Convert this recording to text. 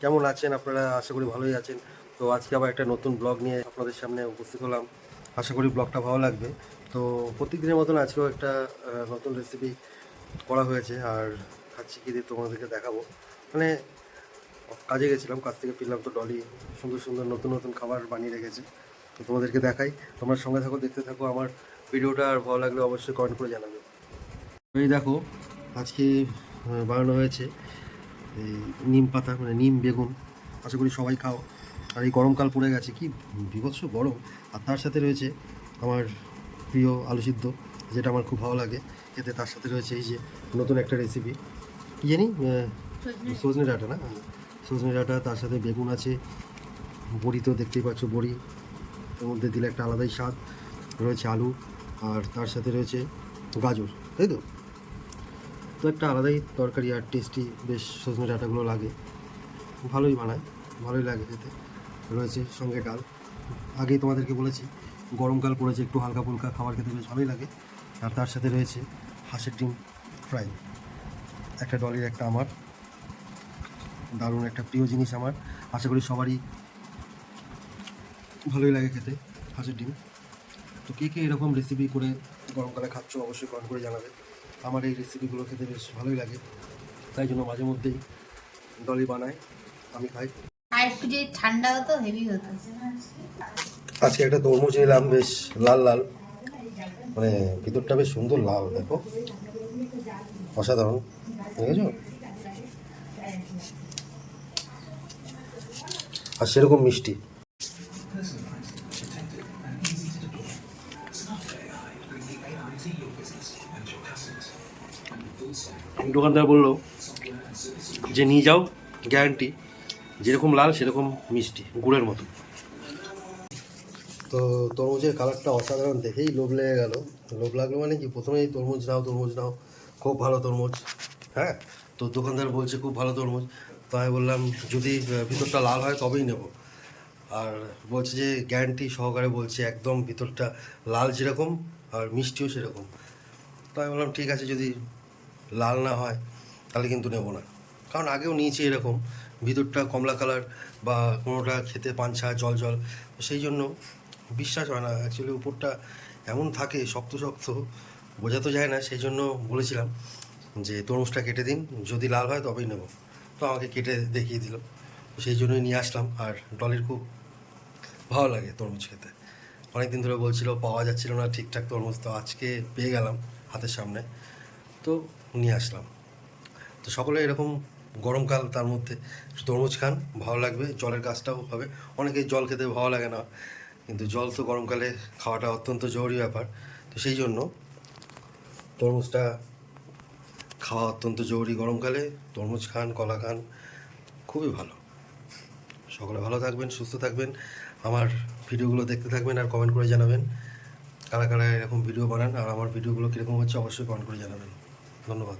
কেমন আছেন? আপনারা আশা করি ভালোই আছেন। তো আজকে আবার একটা নতুন ব্লগ নিয়ে আপনাদের সামনে উপস্থিত হলাম। আশা করি ব্লগটা ভালো লাগবে। তো প্রত্যেক দিনের মতন আজকেও একটা নতুন রেসিপি করা হয়েছে আর খাচ্ছি কি দিয়ে তোমাদেরকে দেখাবো। মানে কাজে গেছিলাম, কাজ থেকে ফিরলাম তো ডলি সুন্দর সুন্দর নতুন নতুন খাবার বানিয়ে রেখেছে। তো তোমাদেরকে দেখাই। তোমরা সঙ্গে থাকো, দেখতে থাকো। আমার ভিডিওটা আর ভালো লাগলে অবশ্যই কমেন্ট করে জানাবে। এই দেখো, আজকে বানানো হয়েছে। এই নিম পাতা মানে নিম বেগুন আশা করি সবাই খাও। আর এই গরমকাল পড়ে গেছে কি বিভৎস গরম। আর তার সাথে রয়েছে আমার প্রিয় আলু সিদ্ধ যেটা আমার খুব ভালো লাগে। এতে তার সাথে রয়েছে এই যে নতুন একটা রেসিপি কী জানি সজনে ডাঁটা না? সজনে ডাঁটা তার সাথে বেগুন আছে। বড়ি তো দেখতেই পাচ্ছ বড়ি। এর মধ্যে দিলে একটা আলাদাই স্বাদ। রয়েছে আলু আর তার সাথে রয়েছে গাজর তাই তো? তো একটা আলাদাই তরকারি আর টেস্টি বেশ সজনে ডাঁটাগুলো লাগে। ভালোই বানায়, ভালোই লাগে খেতে। রয়েছে সঙ্গে ডাল। আগেই তোমাদেরকে বলেছি গরমকাল পড়েছে, একটু হালকা ফুলকা খাবার খেতে বেশ ভালোই লাগে। আর তার সাথে রয়েছে হাঁসের ডিম ফ্রাই। একটা ডলির, একটা আমার। দারুণ একটা প্রিয় জিনিস আমার। আশা করি সবারই ভালোই লাগে খেতে হাঁসের ডিম। তো কে কে এরকম রেসিপি করে গরমকালে খাচ্ছ অবশ্যই কমেন্ট করে জানাবে। আমার এই রেসিপিগুলো খেতে বেশ ভালোই লাগে। তাই জন্য মাঝে মধ্যেই ডলি বানায় আমি খাই। আর একটু যদি ঠান্ডা হতো হেভি হতো। আজকে একটা তরমুজ নিলাম বেশ লাল লাল। মানে ভিতরটা বেশ সুন্দর লাল দেখো। অসাধারণ। দেখেছ? আর সেরকম মিষ্টি। দোকানদার বলল যে, নিয়ে যাও গ্যারান্টি যেরকম লাল সেরকম মিষ্টি, গুড়ের মতো। তো তরমুজের কালারটা অসাধারণ, দেখেই লোভ লেগে গেল। লোভ লাগল মানে কি? প্রথমেই তরমুজ নাও তরমুজ নাও, খুব ভালো তরমুজ হ্যাঁ? তো দোকানদার বলছে, খুব ভালো তরমুজ। তো আমি বললাম, যদি ভিতরটা লাল হয় তবেই নেব। আর বলছে যে গ্যারান্টি সহকারে বলছে, একদম ভিতরটা লাল যেরকম আর মিষ্টিও সেরকম। তো আমি বললাম, ঠিক আছে, যদি লাল না হয়, তাহলে কিন্তু নেব না। কারণ আগেও নিয়েছি এরকম, ভিতরটা কমলা কালার বা কোনোটা খেতে পাঞ্ছা জল জল সেই জন্য বিশ্বাস হয় না। অ্যাকচুয়ালি উপরটা এমন থাকে, শক্ত শক্ত, বোঝা তো যায় না, সেই জন্য বলেছিলাম যে তরমুজটা কেটে দিন, যদি লাল হয় তবেই নেব। তো আমাকে কেটে দেখিয়ে দিল। সেই জন্যই নিয়ে আসলাম, আর ডলির খুব ভালো লাগে তরমুজ খেতে। অনেক দিন ধরে বলছিল, পাওয়া যাচ্ছিল না ঠিকঠাক তরমুজ তো আজকে পেয়ে গেলাম হাতের সামনে। তো নিয়ে আসলাম। তো সকলে এরকম গরমকাল তার মধ্যে তরমুজ খান, ভালো লাগবে, জলের কাজটাও হবে। অনেকের জল খেতে ভালো লাগে না, কিন্তু জল তো গরমকালে খাওয়াটা অত্যন্ত জরুরি ব্যাপার। তো সেই জন্য তরমুজটা খাওয়া অত্যন্ত জরুরি গরমকালে। তরমুজ খান, কলা খান, খুবই ভালো। সকলে ভালো থাকবেন, সুস্থ থাকবেন। আমার ভিডিওগুলো দেখতে থাকবেন আর কমেন্ট করে জানাবেন। কারা কারা এরকম ভিডিও বানান আর আমার ভিডিওগুলো কীরকম হচ্ছে অবশ্যই কমেন্ট করে জানাবেন। ধন্যবাদ।